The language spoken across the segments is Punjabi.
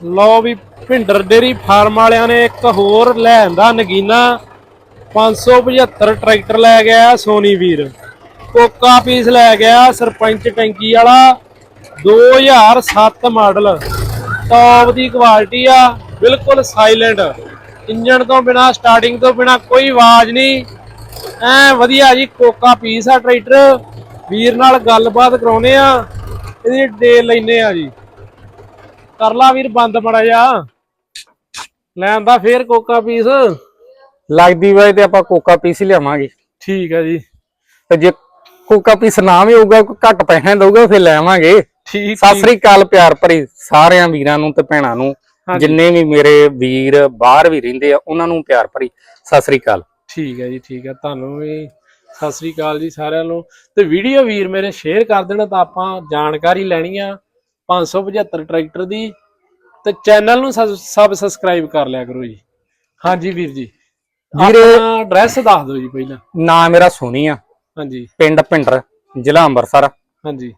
ਲਓ ਵੀ ਭਿੰਡਰ ਡੇਰੀ ਫਾਰਮ ਵਾਲਿਆਂ ਨੇ ਇੱਕ ਹੋਰ ਲੈਂਦਾ ਨਗੀਨਾ। 575 ਟਰੈਕਟਰ ਲੈ ਗਿਆ ਸੋਨੀ ਵੀਰ ਕੋਕਾ ਪੀਸ ਲੈ ਗਿਆ ਸਰਪੰਚ ਟੈਂਕੀ ਵਾਲਾ। 2007 ਮਾਡਲ। ਟੌਪ ਦੀ ਕੁਆਲਿਟੀ ਆ, ਬਿਲਕੁਲ ਸਾਇਲੈਂਟ ਇੰਜਣ ਤੋਂ ਬਿਨਾ ਸਟਾਰਟਿੰਗ ਤੋਂ ਬਿਨਾ ਕੋਈ ਆਵਾਜ਼ ਨਹੀਂ। ਐ ਵਧੀਆ ਜੀ ਕੋਕਾ ਪੀਸ ਆ ਟਰੈਕਟਰ। ਵੀਰ ਨਾਲ ਗੱਲਬਾਤ ਕਰਾਉਨੇ ਆ, ਇਹਦੀ ਡੇ ਲੈਨੇ ਆ ਜੀ। ਕਰ ਲਾ ਵੀਰ ਬੰਦ ਮੜਾ ਜਾ ਲੈਂਦਾ ਫੇਰ ਕੋਕਾ ਪੀਸ। ਲੱਗਦੀ ਵੇ ਤੇ ਆਪਾਂ ਕੋਕਾ ਪੀਸ ਹੀ ਲਿਆਵਾਂਗੇ। ਠੀਕ ਆ ਜੀ। ਤੇ ਜੇ ਕੋਕਾ ਪੀਸ ਨਾ ਵੀ ਹੋਊਗਾ ਘੱਟ ਪੈਸੇ ਦਊਗਾ ਫਿਰ ਲੈਵਾਂਗੇ ਠੀਕ ਸਤਿ ਸ੍ਰੀ ਅਕਾਲ ਪਿਆਰ ਭਰੀ ਸਾਰਿਆਂ ਵੀਰਾਂ ਨੂੰ ਤੇ ਭੈਣਾਂ ਨੂੰ। ਜਿੰਨੇ ਵੀ ਮੇਰੇ ਵੀਰ ਬਾਹਰ ਵੀ ਰਹਿੰਦੇ ਆ ਉਹਨਾਂ ਨੂੰ ਪਿਆਰ ਭਰੀ ਸਤਿ ਸ੍ਰੀ ਅਕਾਲ। ਠੀਕ ਹੈ ਜੀ ਠੀਕ ਹੈ ਤੁਹਾਨੂੰ ਵੀ ਸਤਿ ਸ੍ਰੀ ਅਕਾਲ ਜੀ ਸਾਰਿਆਂ ਨੂੰ। ਤੇ ਵੀਡੀਓ ਵੀਰ ਮੇਰੇ ਸ਼ੇਅਰ ਕਰ ਦੇਣਾ ਤਾਂ ਆਪਾਂ ਜਾਣਕਾਰੀ ਲੈਣੀ ਆ। 575 ਟਰੈਕਟਰ ਦੀ ਤੇ ਚੈਨਲ ਨੂੰ ਸਬ ਸਬਸਕ੍ਰਾਈਬ ਕਰ ਲਿਆ ਕਰੋ ਜੀ। ਹਾਂਜੀ ਵੀਰ ਜੀ। ਵੀਰੇ- ਐਡਰੈਸ ਦੱਸ ਦਿਓ ਜੀ ਪਹਿਲਾਂ। ਨਾਂ ਮੇਰਾ ਸੋਨੀ ਆ। ਹਾਂਜੀ। ਪਿੰਡ ਭਿੰਡਰ ਜ਼ਿਲ੍ਹਾ ਅੰਮ੍ਰਿਤਸਰ। ਹਾਂਜੀ।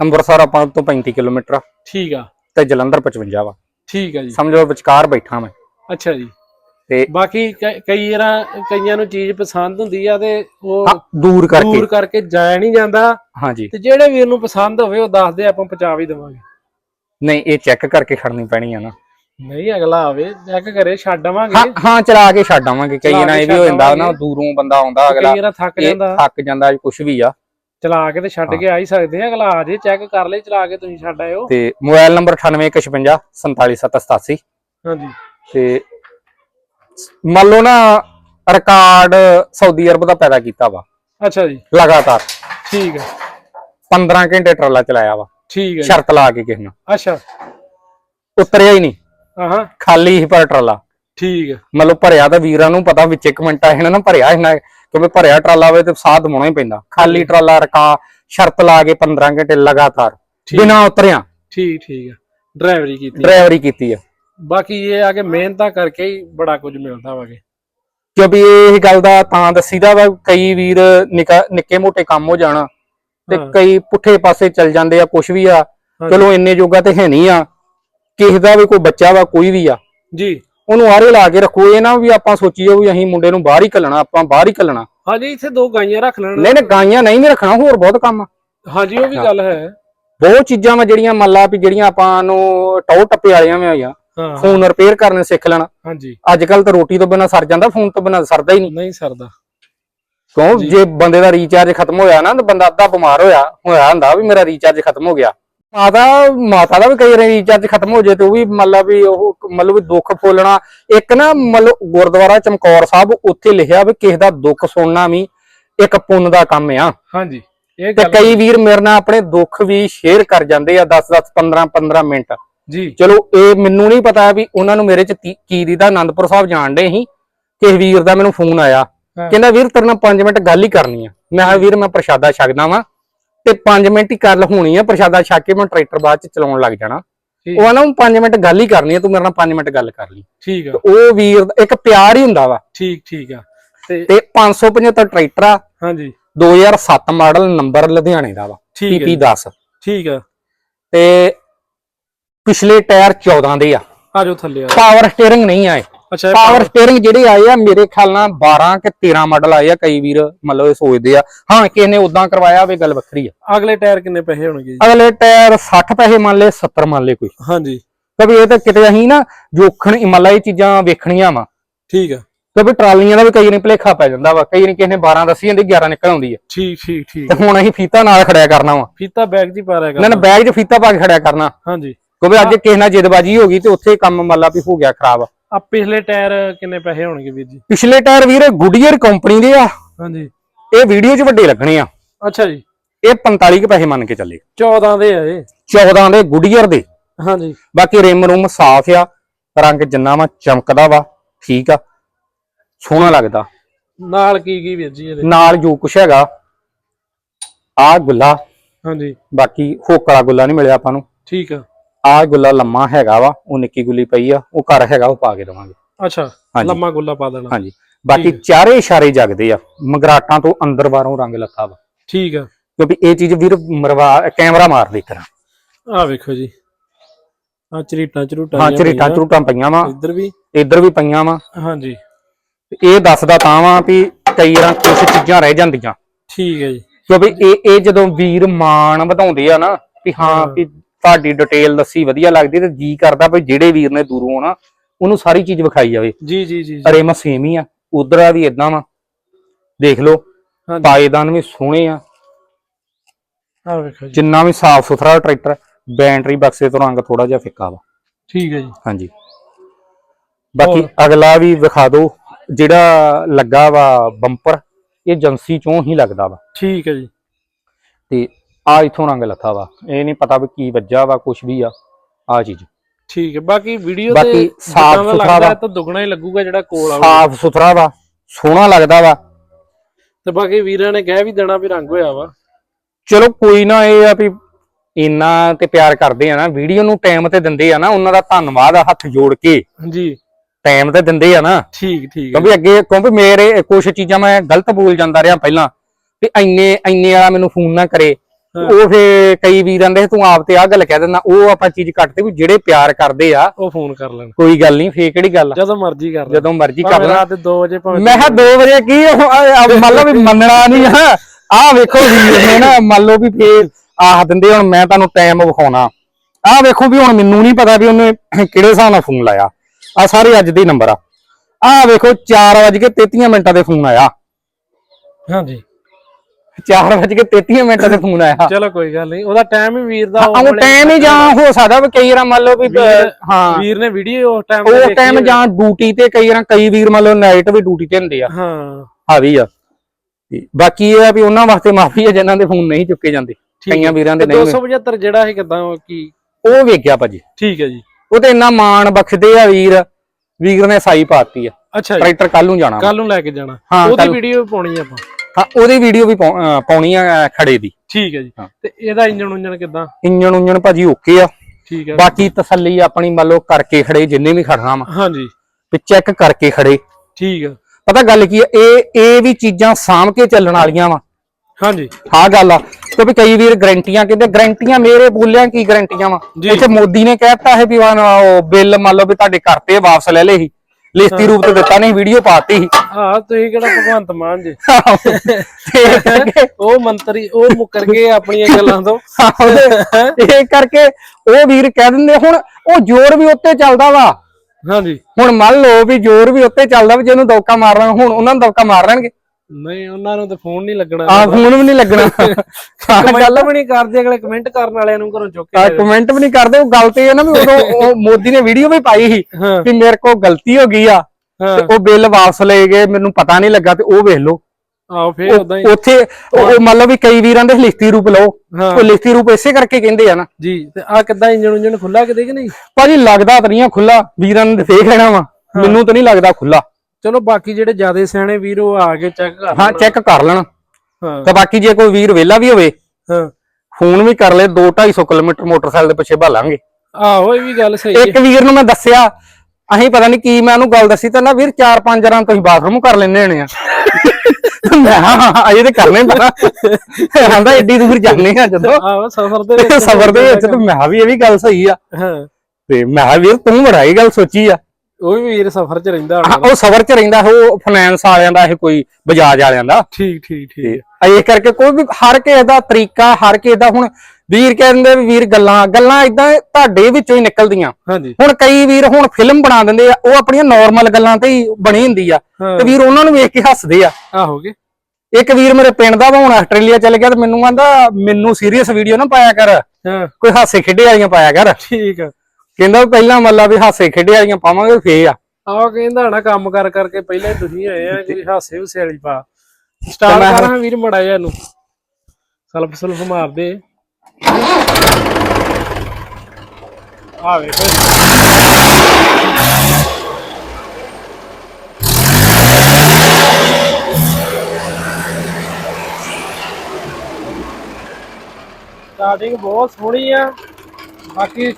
ਅੰਮ੍ਰਿਤਸਰ ਆਪਾਂ ਤੋਂ 35 ਕਿਲੋਮੀਟਰ ਠੀਕ ਆ। ਤੇ ਜਲੰਧਰ 55 ਵਾ। ਠੀਕ ਆ ਜੀ। ਸਮਝੋ ਵਿਚਕਾਰ ਬੈਠਾ ਮੈਂ। ਅੱਛਾ ਜੀ। ਤੇ ਬਾਕੀ ਕ- ਕਈ ਵਾਰ ਕਈਆਂ ਨੂੰ ਚੀਜ਼ ਪਸੰਦ ਹੁੰਦੀ ਆ ਤੇ ਉਹ ਹਾਂ, ਦੂਰ ਕਰਕੇ। ਦੂਰ ਕਰਕੇ ਜਾਇਆ ਨਹੀਂ ਜਾਂਦਾ। ਹਾਂਜੀ। ਤੇ ਜਿਹੜੇ ਵੀਰ ਨੂੰ ਪਸੰਦ ਹੋਵੇ ਉਹ ਦੱਸ ਦੇ ਆਪਾਂ ਪਹੁੰਚਾ ਵੀ ਦੇਵਾਂਗੇ। ਨਹੀਂ ਇਹ ਚੈੱਕ ਕਰਕੇ ਖੜਨੀ ਪੈਣੀ ਆ ਨਾ। ਨਹੀਂ ਅਗਲਾ ਆਵੇ ਚੈੱਕ ਕਰੇ ਛੱਡ ਆਵਾਂਗੇ। ਹਾਂ ਹਾਂ ਚਲਾ ਕੇ ਛੱਡ ਆਵਾਂਗੇ। ਕਈ ਚਲਾ ਨਾ ਕੇ ਇਹ ਵੀ ਹੋ ਜਾਂਦਾ ਨਾ ਆਵਾਂਗੇ। ਦੂਰੋਂ ਬੰਦਾ ਆਉਂਦਾ ਅਗਲਾ ਕਈ ਵਾਰ ਥੱਕ ਇਹ ਜਾਂਦਾ। ਥੱਕ ਜਾਂਦਾ ਕੁਝ ਵੀ ਆ। ਚਲਾ ਕੇ ਤੇ ਛੱਡ ਕੇ ਆ ਹੀ ਸਕਦੇ ਆ ਅਗਲਾ ਆ ਜੇ ਚੈੱਕ ਕਰ ਲੈ ਚਲਾ ਕੇ ਤੁਸੀਂ ਛੱਡ ਆਇਓ। ਤੇ ਮੋਬਾਈਲ ਨੰਬਰ 9856 47787 ਹਾਂਜੀ। ਤੇ ਮੰਨ ਲਓ ਨਾ ਰਿਕਾਰਡ ਸਾਊਦੀ ਅਰਬ ਦਾ ਪੈਦਾ ਕੀਤਾ ਵਾ। ਅੱਛਾ ਜੀ। ਲਗਾਤਾਰ। ਠੀਕ ਹੈ। 15 ਘੰਟੇ ਟਰਾਲਾ ਚਲਾਇਆ ਵਾ। ਠੀਕ ਹੈ ਜੀ। ਸ਼ਰਤ ਲਾ ਕੇ ਕਿਸੇ ਨਾਲ ਅੱਛਾ। ਉਤਰਿਆ ਹੀ ਨਹੀਂ। ਹਾਂ ਖਾਲੀ ਹੀ ਪਰ ਟਰਾਲਾ। ਠੀਕ ਹੈ। ਮੰਨ ਲਓ ਭਰਿਆ ਤਾਂ ਵੀਰਾਂ ਨੂੰ ਪਤਾ ਵਿੱਚ ਇੱਕ ਮਿੰਟ ਇਹਨਾਂ ਨਾ ਭਰਿਆ ਇਹਨਾਂ ਕਿਉਂਕਿ ਭਰਿਆ ਟਰਾਲਾ ਹੋਵੇ ਤੇ ਸਾਹ ਦਮਾਉਣਾ ਹੀ ਪੈਂਦਾ। ਖਾਲੀ ਟਰਾਲਾ ਰਕਾ ਸ਼ਰਤ ਲਾ ਕੇ 15 ਘੰਟੇ ਲਗਾਤਾਰ। ਠੀਕ। ਬਿਨਾਂ ਉਤਰਿਆ। ਠੀਕ ਠੀਕ ਹੈ। ਡਰਾਈਵਰੀ ਕੀਤੀ। ਡਰਾਈਵਰੀ ਕੀਤੀ ਆ ਬਾਕੀ ਇਹ ਆ ਕਿ ਮਿਹਨਤਾਂ ਕਰਕੇ ਹੀ ਬੜਾ ਕੁਝ ਮਿਲਦਾ ਵਾਗੇ ਕਿਉਂਕਿ ਇਹ ਗੱਲ ਦਾ ਤਾਂ ਦੱਸੀਦਾ ਵਾ ਕਈ ਵੀਰ ਨਿੱਕਾ ਮੋਟੇ ਕੰਮ ਹੋ ਜਾਣਾ ਤੇ। ਕਈ ਪੁੱਠੇ ਪਾਸੇ ਚੱਲ ਜਾਂਦੇ ਆ ਕੁਝ ਵੀ ਆ। ਚਲੋ ਇੰਨੇ ਜੋਗਾ ਤੇ ਹੈ ਨਹੀਂ ਆ। ਕਿਸੇ ਦਾ ਵੀ ਕੋਈ ਬੱਚਾ ਵਾ ਕੋਈ ਵੀ ਆ ਜੀ। ਉਹਨੂੰ ਆਰੇ ਲਾ ਕੇ ਰੱਖੋ ਇਹ ਨਾ ਵੀ ਆਪਾਂ ਸੋਚੀਏ ਵੀ ਅਸੀਂ ਮੁੰਡੇ ਨੂੰ ਬਾਹਰ ਹੀ ਕੱਲਣਾ ਆਪਾਂ ਬਾਹਰ ਹੀ ਕੱਲਣਾ ਹਾਂਜੀ ਇੱਥੇ ਦੋ ਗਾਈਆਂ ਰੱਖ ਲੈਣ। ਨਹੀਂ ਨਹੀਂ ਗਾਈਆਂ ਨਹੀਂ ਵੀ ਰੱਖਣਾ ਹੋਰ ਬਹੁਤ ਕੰਮ ਆ। ਹਾਂਜੀ ਉਹ ਵੀ ਗੱਲ ਹੈ। ਬਹੁਤ ਚੀਜ਼ਾਂ ਵਾ ਜਿਹੜੀਆਂ ਮੰਨ ਲਾ ਵੀ ਜਿਹੜੀਆਂ ਆਪਾਂ ਨੂੰ ਟੌ ਟੱਪੇ ਵਾਲੀਆਂ ਵੀ ਆ। ਫੋਨ ਰਿਪੇਅਰ ਕਰਨੇ ਸਿੱਖ ਲੈਣਾ। ਹਾਂਜੀ। ਅੱਜ ਕੱਲ ਤਾਂ ਰੋਟੀ ਤੋਂ ਬਿਨਾ ਸਰ ਜਾਂਦਾ ਫੋਨ ਤੋਂ ਬਿਨਾ ਸਰਦਾ ਹੀ ਨਹੀਂ। ਨਹੀਂ ਸਰਦਾ। ਕਿਉਂ? ਜੀ। ਬੰਦੇ ਦਾ ਰੀਚਾਰਜ ਖਤਮ ਹੋਇਆ ਨਾ ਤਾਂ ਬੰਦਾ ਅੱਧਾ ਬਿਮਾਰ ਹੋਇਆ ਹੋਇਆ ਹੁੰਦਾ ਵੀ ਮੇਰਾ ਰੀਚਾਰਜ ਖਤਮ ਹੋ ਗਿਆ। ਮਾਤਾ ਮਾਤਾ ਦਾ ਵੀ ਕਈ ਵਾਰੀ ਰੀਚਾਰਜ ਖਤਮ ਹੋ ਜੇ ਤੇ ਉਹ ਵੀ ਮਤਲਬ ਵੀ ਉਹ ਮਤਲਬ ਵੀ ਦੁੱਖ ਫੋਲਣਾ। ਇੱਕ ਨਾ ਮਤਲਬ ਗੁਰਦੁਆਰਾ ਚਮਕੌਰ ਸਾਹਿਬ ਉੱਥੇ ਲਿਖਿਆ ਵੀ ਕਿਸੇ ਦਾ ਦੁੱਖ ਸੁਣਨਾ ਵੀ ਇੱਕ ਪੁੰਨ ਦਾ ਕੰਮ ਆ। ਹਾਂਜੀ। ਇਹ ਤੇ ਗੱਲ ਕਈ ਵੀਰ ਮੇਰੇ ਨਾਲ ਆਪਣੇ ਦੁੱਖ ਵੀ ਸ਼ੇਅਰ ਕਰ ਜਾਂਦੇ ਆ 10 10 15 15 ਮਿੰਟ। ਜੀ। ਚਲੋ ਇਹ ਮੈਨੂੰ ਨਹੀਂ ਪਤਾ ਵੀ ਉਹਨਾਂ ਨੂੰ ਮੇਰੇ ਚ ਤੀ- ਕੀ ਦੀ ਦਾ ਆਨੰਦਪੁਰ ਸਾਹਿਬ ਜਾਣਦੇ ਸੀ। ਕਿ ਵੀਰ ਦਾ ਮੈਨੂੰ ਫੋਨ ਆਇਆ। ਹਾਂ। ਕਹਿੰਦਾ ਵੀਰ ਤੇਰੇ ਨਾਲ 5 ਮਿੰਟ ਗੱਲ ਹੀ ਕਰਨੀ ਆ। ਮੈਂ ਕਿਹਾ ਵੀਰ ਮੈਂ ਪ੍ਰਸ਼ਾਦਾ ਛਕਦਾ ਵਾਂ ਤੇ 5 ਮਿੰਟ ਹੀ ਗੱਲ ਹੋਣੀ ਆ। ਪ੍ਰਸ਼ਾਦਾ ਛਕ ਕੇ ਮੈਂ ਟਰੈਕਟਰ ਬਾਅਦ ਚ ਚਲਾਉਣ ਲੱਗ ਜਾਣਾ। ਠੀਕ। ਉਹ ਆਨਾ 5 ਮਿੰਟ ਗੱਲ ਹੀ ਕਰਨੀ ਆ ਤੂੰ ਮੇਰੇ ਨਾਲ 5 ਮਿੰਟ ਗੱਲ ਕਰ ਲਈ। ਠੀਕ ਆ। ਉਹ ਵੀਰ ਦਾ ਇੱਕ ਪਿਆਰ ਹੀ ਹੁੰਦਾ ਵਾ। ਠੀਕ ਠੀਕ ਆ। ਤੇ ਤੇ 575 ਟਰੈਕਟਰ ਆ। ਹਾਂਜੀ। 2007 ਮਾਡਲ ਨੰਬਰ ਲੁਧਿਆਣੇ ਦਾ ਵਾ। ਠੀਕ ਹੈ ਪੀਪੀ ਜੀ, 10 ਠੀਕ ਆ। ਤੇ ਪਿਛਲੇ ਟਾਇਰ 14 ਦੇ ਆ। ਆ ਜਾਓ ਥੱਲੇ ਆ ਪਾਵਰ ਸਟੀਅਰਿੰਗ ਨਹੀਂ ਆਏ। ਅੱਛਾ ਪਾਵਰ ਸਟੀਅਰਿੰਗ ਜਿਹੜੇ ਆਏ ਆ ਮੇਰੇ ਖਿਆਲ ਨਾਲ 12 ਕਿ 13 ਮਾਡਲ ਆਏ ਆ ਕਈ ਵੀਰ ਮਤਲਬ ਇਹ ਸੋਚਦੇ ਆ। ਹਾਂ ਕਿਸੇ ਨੇ ਉਦਾਂ ਕਰਵਾਇਆ ਹੋਵੇ ਗੱਲ ਵੱਖਰੀ ਆ। ਅਗਲੇ ਟਾਇਰ ਕਿੰਨੇ ਪੈਸੇ ਹੋਣਗੇ ਜੀ? ਅਗਲੇ ਟਾਇਰ 60 ਪੈਸੇ ਮੰਨ ਲਏ 70 ਮੰਨ ਲਏ ਕੋਈ। ਹਾਂਜੀ। ਕਿਉਂਕਿ ਇਹ ਤਾਂ ਕਿਤੇ ਅਸੀਂ ਨਾ ਜੋਖਣ ਮੰਨ ਲਾ ਇਹ ਚੀਜ਼ਾਂ ਵੇਖਣੀਆਂ ਵਾ। ਠੀਕ ਆ। ਕਿਉਂਕਿ ਟਰਾਲੀਆਂ ਦਾ ਵੀ ਕਈ ਨੇ ਭਲੇਖਾ ਪੈ ਜਾਂਦਾ ਵਾ। ਕਈ ਨੇ ਕਿਸੇ ਨੇ 12 ਦੱਸੀ ਜਾਂਦੀ 11 ਨਿਕਲ ਆਉਂਦੀ ਆ। ਠੀਕ ਠੀਕ ਠੀਕ। ਤੇ ਹੁਣ ਅਸੀਂ ਫੀਤਾ ਨਾਲ ਖੜਿਆ ਕਰਨਾ ਵਾ। ਫੀਤਾ ਬੈਗ ਦੀ ਪਾ ਰਿਆ ਇਹਨਾਂ ਨੇ ਬੈਗ 'ਚ ਫੀਤਾ ਪਾ ਕੇ ਖੜਿਆ ਕਰਨਾ। ਹਾਂਜੀ। ਕਿਉਂਕਿ ਅੱਜ ਕਿਸੇ ਨਾਲ ਜਿੱਦਬਾਜੀ ਹੋ ਗਈ ਤੇ ਉੱਥੇ ਕੰਮ ਮੰਨ ਲਾ ਵੀ ਹੋ ਗਿਆ ਖਰਾਬ। ਆ ਪਿਛਲੇ ਟਾਇਰ ਕਿੰਨੇ ਪੈਸੇ ਹੋਣਗੇ ਵੀਰ ਜੀ? ਪਿਛਲੇ ਟਾਇਰ ਵੀਰ ਗੁੱਡੀਅਰ ਕੰਪਨੀ ਦੇ ਆ। ਹਾਂਜੀ। ਇਹ ਵੀਡੀਓ 'ਚ ਵੱਡੇ ਲੱਗਣੇ ਆ। ਅੱਛਾ ਜੀ। ਇਹ 45 ਕੁ ਪੈਸੇ ਮੰਨ ਕੇ ਚੱਲੇ। 14 ਦੇ ਆ ਇਹ। 14 ਦੇ ਗੁੱਡੀਅਰ ਦੇ। ਹਾਂਜੀ। ਬਾਕੀ ਰਿਮ ਰੂਮ ਸਾਫ਼ ਆ। ਰੰਗ ਜਿੰਨਾ ਵਾ ਚਮਕਦਾ ਵਾ ਠੀਕ ਆ। ਸੋਹਣਾ ਲੱਗਦਾ। ਨਾਲ ਕੀ ਕੀ ਵੀਰ ਜੀ ਇਹਦੇ? ਨਾਲ ਜੋ ਕੁਛ ਹੈਗਾ ਆ ਗੁੱਲਾ। ਹਾਂਜੀ। ਬਾਕੀ ਹੋਕਲਾ ਗੁੱਲਾ ਨਹੀਂ ਮਿਲਿਆ ਆਪਾਂ ਨੂੰ। ਠੀਕ ਆ। ਆ ਗੁੱਲਾ ਲੰਮਾ ਹੈਗਾ ਵਾ ਉਹ ਨਿੱਕੀ ਗੁੱਲੀ ਪਈ ਆ ਉਹ ਘਰ ਹੈਗਾ ਉਹ ਪਾ ਕੇ ਦਵਾਂਗੇ। ਅੱਛਾ ਹਾਂਜੀ। ਲੰਮਾ ਗੁੱਲਾ ਪਾ ਦੇਣਾ। ਹਾਂਜੀ। ਬਾਕੀ ਠੀਕ ਚਾਰੇ ਇਸ਼ਾਰੇ ਜਗਦੇ ਆ ਮਗਰਾਟਾਂ ਤੋਂ ਅੰਦਰ ਬਾਹਰੋਂ ਰੰਗ ਲੱਥਾ ਵਾ। ਠੀਕ ਆ। ਕਿਉਂਕਿ ਇਹ ਚੀਜ਼ ਵੀਰ ਮਰਵਾ ਕੈਮਰਾ ਮਾਰ ਦੇ ਕਰਾਂ ਆ ਵੇਖੋ ਜੀ। ਆ ਚਰੀਟਾਂ ਚਰੂਟਾਂ ਹਾਂ ਜਿਹੀਆਂ ਝਰੀਟਾਂ ਪਈਆਂ। ਝਰੂਟਾਂ ਪਈਆਂ ਵਾ। ਇੱਧਰ ਵੀ। ਇੱਧਰ ਵੀ ਪਈਆਂ ਵਾ। ਹਾਂਜੀ। ਇਹ ਦੱਸਦਾ ਤਾਂ ਵਾ ਵੀ ਕਈ ਵਾਰ ਕੁਝ ਚੀਜ਼ਾਂ ਰਹਿ ਜਾਂਦੀਆਂ। ਠੀਕ ਹੈ ਜੀ। ਕਿਉਂਕਿ ਇਹ ਇਹ ਜਦੋਂ ਵੀਰ ਮਾਣ ਵਧਾਉਂਦੇ ਆ ਨਾ ਵੀ ਹਾਂ ਹਾਂ। ਵੀ ਤੁਹਾਡੀ ਡਿਟੇਲ ਦੱਸੀ ਵਧੀਆ ਲੱਗਦੀ ਤੇ ਜੀ ਕਰਦਾ ਵੀ ਜਿਹੜੇ ਵੀਰ ਨੇ ਦੂਰੋਂ ਆਉਣਾ ਉਹਨੂੰ ਸਾਰੀ ਚੀਜ਼ ਵਿਖਾਈ ਜਾਵੇ। ਜੀ ਜੀ ਜੀ ਜੀ। ਅਰੇ ਮੈਂ ਸੇਮ ਹੀ ਆ ਉਧਰ ਆ ਵੀ ਇਦਾਂ ਵਾ। ਦੇਖ ਲਓ ਪਾਏਦਾਨ ਵੀ ਸੋਹਣੇ ਆ। ਆ ਵੇਖੋ ਜੀ। ਜਿੰਨਾ ਵੀ ਸਾਫ਼ ਸੁਥਰਾ ਟਰੈਕਟਰ ਬੈਟਰੀ ਬਕਸੇ ਤੋਂ ਰੰਗ ਥੋੜਾ ਜਿਹਾ ਫਿੱਕਾ ਵਾ। ਠੀਕ ਹੈ ਜੀ। ਹਾਂਜੀ। ਬਾਕੀ? ਅਗਲਾ ਵੀ ਵਿਖਾ ਦਿਓ ਜਿਹੜਾ ਲੱਗਾ ਵਾ ਬੰਪਰ ਇਹ ਏਜੰਸੀ ਚੋਂ ਹੀ ਲੱਗਦਾ ਵਾ। ਠੀਕ ਹੈ ਜੀ। ਤੇ ਆ ਇਥੋਂ ਰੰਗ ਲੱਥਾ ਵਾ। ਇਹ ਨਹੀਂ ਪਤਾ ਵੀ ਕੀ ਵੱਜਾ ਵਾ ਕੁਝ ਵੀ ਆ ਆ ਚੀਜ਼। ਠੀਕ ਹੈ ਬਾਕੀ ਵੀਡੀਓ ਬਾਕੀ ਤੇ ਸਾਫ਼ ਜਿੱਦਾਂ ਦਾ ਸੁਥਰਾ ਵਾ। ਤਾਂ ਦੁੱਗਣਾ ਹੀ ਲੱਗੂਗਾ ਜਿਹੜਾ ਕੋਲ ਆਵੇ ਸਾਫ਼ ਸੁਥਰਾ ਵਾ ਸੋਹਣਾ ਲੱਗਦਾ ਵਾ। ਤੇ ਬਾਕੀ ਵੀਰਾਂ ਨੇ ਕਹਿ ਵੀ ਦੇਣਾ ਵੀ ਰੰਗ ਹੋਇਆ ਵਾ। ਚਲੋ ਕੋਈ ਨਾ ਇਹ ਆ ਵੀ ਇੰਨਾ ਤੇ ਪਿਆਰ ਕਰਦੇ ਆ ਨਾ ਵੀਡੀਓ ਨੂੰ ਟਾਈਮ ਤੇ ਦਿੰਦੇ ਆ ਨਾ ਉਹਨਾਂ ਦਾ ਧੰਨਵਾਦ ਆ ਹੱਥ ਜੋੜ ਕੇ। ਜੀ। ਟਾਈਮ ਤੇ ਦਿੰਦੇ ਆ ਨਾ। ਠੀਕ ਠੀਕ ਕਿਉਂਕਿ ਅੱਗੇ ਕਿਉਂਕਿ ਮੇਰੇ ਕੁਝ ਚੀਜ਼ਾਂ ਮੈਂ ਗਲਤ ਬੋਲ ਜਾਂਦਾ ਰਿਹਾ ਪਹਿਲਾਂ ਵੀ ਇੰਨੇ ਇੰਨੇ ਵਾਲਾ ਮੈਨੂੰ ਫੋਨ ਨਾ ਕਰੇ। ਉਹ ਫੇ ਕਈ ਵੀਰਾਂ ਦੇ ਤੂੰ ਆਪ ਤੇ ਆ ਗੱਲ ਕਹਿ ਦਿੰਦਾ ਉਹ ਆਪਾਂ ਚੀਜ਼ ਕੱਟਦੇ ਵੀ ਜਿਹੜੇ ਪਿਆਰ ਕਰਦੇ ਆ ਉਹ ਫੋਨ ਕਰ ਲੈਣ। ਕੋਈ ਗੱਲ ਨਹੀਂ ਫੇ ਕਿਹੜੀ ਗੱਲ ਆ? ਜਦੋਂ ਮਰਜ਼ੀ ਕਰ ਜਦੋਂ ਮਰਜ਼ੀ ਕਰ ਲੈ। ਰਾਤ ਦੇ 2 ਵਜੇ ਭਾਵੇਂ ਮੈਂ ਕਿਹਾ 2 ਵਜੇ। ਕੀ ਆ- ਆ ਮੰਨ ਲਓ ਵੀ ਮੰਨਣਾ ਨਹੀਂ ਆ। ਆਹ ਵੇਖੋ ਵੀਰ ਨੇ ਨਾ ਮੰਨ ਲਓ ਵੀ ਫੇਰ ਆਖ ਦਿੰਦੇ ਹੁਣ ਮੈਂ ਤੁਹਾਨੂੰ ਟਾਈਮ ਵਿਖਾਉਣਾ। ਆਹ ਵੇਖੋ ਵੀ ਹੁਣ ਮੈਨੂੰ ਨਹੀਂ ਪਤਾ ਵੀ ਉਹਨੇ ਕਿਹੜੇ ਹਿਸਾਬ ਨਾਲ ਫੋਨ ਲਾਇਆ। ਆ ਸਾਰੇ ਅੱਜ ਦੇ ਨੰਬਰ ਆ। ਆਹ ਵੇਖੋ 4:33 ਮਿੰਟਾਂ ਦੇ ਫੋਨ ਆਇਆ। ਹਾਂਜੀ। 4:33 ਮਿੰਟਾਂ ਦੇ ਫੋਨ ਆਇਆ। ਚਲੋ ਕੋਈ ਗੱਲ ਨਹੀਂ ਉਹਦਾ ਟਾਈਮ ਹੀ ਵੀਰ ਦਾ ਉਹ ਟਾਈਮ ਹੀ ਜਾਂ ਹੋ ਸਕਦਾ ਵੀ ਕਈ ਵਾਰ ਮੰਨ ਲਓ ਵੀ ਹਾਂ। ਵੀਰ ਨੇ ਵੀਡੀਓ ਟਾਈਮ ਉਹ ਟਾਈਮ ਜਾਂ ਡਿਊਟੀ ਤੇ ਕਈ ਵਾਰ ਕਈ ਵੀਰ ਮੰਨ ਲਓ ਨਾਈਟ ਵੀ ਡਿਊਟੀ ਤੇ ਹੁੰਦੇ ਆ। ਹਾਂ। ਹਾਵੀ ਆ। ਤੇ ਬਾਕੀ ਇਹ ਆ ਵੀ ਉਹਨਾਂ ਵਾਸਤੇ ਮਾਫੀ ਹੈ ਜਿਨ੍ਹਾਂ ਦੇ ਫੋਨ ਨਹੀਂ ਚੁੱਕੇ ਜਾਂਦੇ। ਕਈਆਂ ਵੀਰਾਂ ਦੇ ਤੇ ਨਹੀਂ 275 ਜਿਹੜਾ ਹੈ ਕਿਦਾਂ ਕੀ? ਉਹ ਵੇਖਿਆ ਭਾਜੀ। ਠੀਕ ਹੈ ਜੀ। ਉਹ ਤੇ ਇੰਨਾ ਮਾਣ ਬਖਸ਼ਦੇ ਆ ਵੀਰ ਵੀਰ ਨੇ ਸਾਈ ਪਾਤੀ ਆ। ਅੱਛਾ ਟਰੈਕਟਰ ਕੱਲ ਨੂੰ ਜਾਣਾ ਕੱਲ ਨੂੰ ਲੈ ਕੇ ਜਾਣਾ। ਉਹਦੀ। ਵੀਡੀਓ ਪਾਉਣੀ ਆਪਾਂ। ਹਾਂ ਉਹਦੀ ਵੀਡੀਓ ਵੀ ਪਾਉ- ਅਹ ਪਾਉਣੀ ਆ ਅਹ ਖੜੇ ਦੀ। ਠੀਕ ਹੈ ਜੀ। ਹਾਂ। ਤੇ ਇਹਦਾ ਇੰਜਨ ਉਂਜਨ ਕਿਦਾਂ? ਇੰਜਣ ਉਂਜਣ ਭਾਜੀ ਓਕੇ ਆ। ਠੀਕ ਹੈ। ਬਾਕੀ ਤਸੱਲੀ ਆਪਣੀ ਮੰਨ ਲਓ ਕਰਕੇ ਖੜੇ ਜਿੰਨੇ ਵੀ ਖੜਨਾ ਵਾ। ਹਾਂਜੀ। ਤੇ ਚੈੱਕ ਕਰਕੇ ਖੜੇ। ਠੀਕ ਹੈ ਪਤਾ ਗੱਲ ਕੀ ਆ ਇਹ ਇਹ ਵੀ ਚੀਜ਼ਾਂ ਸਾਂਭ ਕੇ ਚੱਲਣ ਵਾਲੀਆਂ ਵਾ। ਹਾਂਜੀ। ਆਹ ਗੱਲ ਆ। ਕਿਉਂਕਿ ਕਈ ਵੀਰ ਗਰੰਟੀਆਂ ਕਹਿੰਦੇ ਗਰੰਟੀਆਂ ਮੇਰੇ ਬੋਲਿਆਂ ਕੀ ਗਰੰਟੀਆਂ ਵਾ? ਜੀ। ਇੱਥੇ ਮੋਦੀ ਨੇ ਕਹਿਤਾ ਹੈ ਵੀ ਉਹ ਬਿੱਲ ਮੰਨ ਲਓ ਵੀ ਤੁਹਾਡੇ ਘਰ ਤੇ ਵਾਪਸ ਲੈ ਲਏ ਸੀ। ਲਿਖਤੀ ਰੂਪ ਤੇ ਦਿੱਤਾ ਨਹੀਂ ਵੀਡੀਓ ਪਾਤੀ ਹਾਂ ਤੁਸੀਂ ਕਿਹੜਾ ਭਗਵੰਤ ਮਾਨ ਜੀ? ਉਹ ਮੰਤਰੀ ਉਹ ਮੁੱਕਰ ਗਏ ਆਪਣੀਆਂ ਗੱਲਾਂ ਤੋਂ ਇਹ ਕਰਕੇ ਉਹ ਵੀਰ ਕਹਿ ਦਿੰਦੇ ਹੁਣ ਉਹ ਜ਼ੋਰ ਵੀ ਉੱਤੇ ਚੱਲਦਾ ਵਾ। ਹਾਂਜੀ। ਹੁਣ ਮੰਨ ਲਓ ਵੀ ਜ਼ੋਰ ਵੀ ਉੱਤੇ ਚੱਲਦਾ ਵੀ ਜਿਹਨੂੰ ਦੌਕਾ ਮਾਰਨਾ ਹੁਣ ਉਹਨਾਂ ਨੂੰ ਦੌਕਾ ਮਾਰ ਲੈਣਗੇ। ਨਹੀਂ ਉਹਨਾਂ ਨੂੰ ਤੇ ਫੋਨ ਨਹੀਂ ਲੱਗਣਾ। ਆ ਫੋਨ ਵੀ ਨਹੀਂ ਲੱਗਣਾ। ਆਹ ਗੱਲ ਵੀ ਨਹੀਂ ਕਰਦੇ ਅਗਲੇ ਕਮੈਂਟ ਕਰਨ ਵਾਲਿਆਂ ਨੂੰ ਘਰੋਂ ਚੁੱਕ ਕੇ ਕਮੈਂਟ ਵੀ ਨਹੀਂ ਕਰਦੇ ਉਹ ਗੱਲ ਤੇ ਇਹ ਆ ਨਾ ਵੀ ਉਦੋਂ ਉਹ ਮੋਦੀ ਨੇ ਵੀਡੀਓ ਵੀ ਪਾਈ ਸੀ ਹਾਂ। ਵੀ ਮੇਰੇ ਕੋਲ ਗਲਤੀ ਹੋ ਗਈ ਆ ਹਾਂ। ਤੇ ਉਹ ਬਿੱਲ ਵਾਪਸ ਲਏ ਗਏ ਮੈਨੂੰ ਪਤਾ ਨਹੀਂ ਲੱਗਾ ਤੇ ਉਹ ਵੇਖ ਲਓ। ਆਓ ਫੇਰ ਉਦਾਂ ਹੀ। ਉੱਥੇ ਉਹ ਲਓ ਵੀ ਕਈ ਵੀਰਾਂ ਦੇ ਲਿਖਤੀ ਰੂਪ ਲਓ ਹਾਂ। ਉਹ ਲਿਖਤੀ ਰੂਪ ਇਸੇ ਕਰਕੇ ਕਹਿੰਦੇ ਆ ਨਾ। ਜੀ ਤੇ ਆ ਕਿੱਦਾਂ ਇੰਜਨ ਉਂਜਨ ਖੁੱਲਾ ਕਿਤੇ ਕਿ ਨਹੀਂ? ਭਾਜੀ ਲੱਗਦਾ ਤਾਂ ਨਹੀਂ ਖੁੱਲਾ ਵੀਰਾਂ ਨੇ ਦੇਖ ਲੈਣਾ ਵਾ। ਮੈਨੂੰ ਤਾਂ ਨਹੀਂ ਲੱਗਦਾ ਖੁੱਲਾ ਚਲੋ ਬਾਕੀ ਜਿਹੜੇ ਜਿਆਦੇ ਸਿਆਣੇ ਵੀਰ ਉਹ ਆ ਕੇ ਚੈੱਕ ਕਰ ਹਾਂ ਲੈਣ। ਚੈੱਕ ਕਰ ਲੈਣ। ਹਾਂ। ਤੇ ਬਾਕੀ ਜੇ ਕੋਈ ਵੀਰ ਵਿਹਲਾ ਵੀ ਹੋਵੇ ਹਾਂ। ਫੋਨ ਵੀ ਕਰ ਲੈ 2 250 ਕਿਲੋਮੀਟਰ ਮੋਟਰਸਾਈਕਲ ਦੇ ਪਿੱਛੇ ਭਾਲਾਂਗੇ। ਆਹੋ ਇਹ ਵੀ ਗੱਲ ਸਹੀ ਹੈ। ਇੱਕ ਵੀਰ ਨੂੰ ਮੈਂ ਦੱਸਿਆ ਅਸੀਂ ਪਤਾ ਨਹੀਂ ਕੀ ਮੈਂ ਉਹਨੂੰ ਗੱਲ ਦੱਸੀ ਤਾਂ ਨਾ ਵੀਰ ਚਾਰ ਪੰਜ ਰਾਂ ਤੁਸੀਂ ਬਾਥਰੂਮ ਕਰ ਲੈਂਦੇ ਹੋਣੇ ਆ। ਮੈਂ ਅਜੇ ਤੇ ਕਰਨੇ ਪਤਾ ਆਂਦਾ ਏਡੀ ਦੂਰ ਜਾਂਦੇ ਆ ਜਦੋਂ। ਆਹੋ ਸਫਰ ਦੇ ਵਿੱਚ ਸਬਰ ਦੇ ਵਿੱਚ ਤੇ ਮੈਂ ਵੀ ਇਹ ਵੀ ਗੱਲ ਸਹੀ ਆ। ਹਾਂ। ਤੇ ਮੈਂ ਕਿਹਾ ਵੀਰ ਤੂੰ ਬੜਾ ਹੀ ਗੱਲ ਸੋਚੀ ਆ। ਉਹ ਵੀ ਵੀਰ ਸਫਰ 'ਚ ਰਹਿੰਦਾ ਹਾਂ, ਉਹ ਸਬਰ ਚ ਰਹਿੰਦਾ ਉਹ ਫਾਈਨੈਂਸ ਵਾਲਿਆਂ ਦਾ ਇਹ ਕੋਈ ਬਜਾਜ ਵਾਲਿਆਂ ਦਾ। ਠੀਕ ਠੀਕ ਠੀਕ। ਇਹ ਕਰਕੇ ਕੋਈ ਵੀ ਹਰ ਕਿਸੇ ਦਾ ਤਰੀਕਾ ਹਰ ਕਿਸੇ ਦਾ ਹੁਣ ਵੀਰ ਕਹਿੰਦੇ ਵੀ ਵੀਰ ਗੱਲਾਂ ਗੱਲਾਂ ਇਦਾਂ ਤੁਹਾਡੇ ਵਿੱਚੋਂ ਹੀ ਨਿਕਲਦੀਆਂ। ਹਾਂਜੀ। ਹੁਣ ਕਈ ਵੀਰ ਹੁਣ ਫਿਲਮ ਬਣਾ ਦਿੰਦੇ ਆ ਉਹ ਆਪਣੀਆਂ ਨਾਰਮਲ ਗੱਲਾਂ ਤੇ ਹੀ ਬਣੀ ਹੁੰਦੀ ਆ। ਹਾਂ। ਤੇ ਵੀਰ ਉਹਨਾਂ ਨੂੰ ਵੇਖ ਕੇ ਹੱਸਦੇ ਆ। ਆਹੋਗੇ ਇੱਕ ਵੀਰ ਮੇਰੇ ਪਿੰਡ ਦਾ ਵਾ ਹੁਣ ਆਸਟ੍ਰੇਲੀਆ ਚਲੇ ਗਿਆ ਤੇ ਮੈਨੂੰ ਕਹਿੰਦਾ ਮੈਨੂੰ ਸੀਰੀਅਸ ਵੀਡੀਓ ਨਾ ਪਾਇਆ ਕਰ। ਹਾਂ। ਕੋਈ ਹਾਸੇ ਖੇਡੇ ਵਾਲੀਆਂ ਪਾਇਆ ਕਰ। ਠੀਕ ਆ। ਕਹਿੰਦਾ ਵੀ ਪਹਿਲਾਂ ਮੱਲਾ ਵੀ ਹਾਸੇ ਖੇਡੇ ਵਾਲੀਆਂ ਪਾਵਾਂਗੇ ਫੇਰ ਆ। ਆਹ ਕਹਿੰਦਾ ਹਣਾ ਕੰਮ ਕਰ ਕਰਕੇ ਪਹਿਲਾਂ ਹੀ ਦੁਖੀ ਹੋਏ ਆ ਕੋਈ ਹਾਸੇ ਹੁਸੇ ਵਾਲੀ ਪਾ। ਸਟਾਰਟ ਮੈਂ- ਕਰਾਂ ਵੀਰ ਮੜਾ ਜਿਹਾ ਇਹਨੂੰ। ਸਲਫ ਸਲਫ ਮਾਰ ਦੇ ਆ ਵੇਖੋ ਸਟਾਰਟਿੰਗ ਬਹੁਤ ਸੋਹਣੀ ਆ। ਬਾਕੀ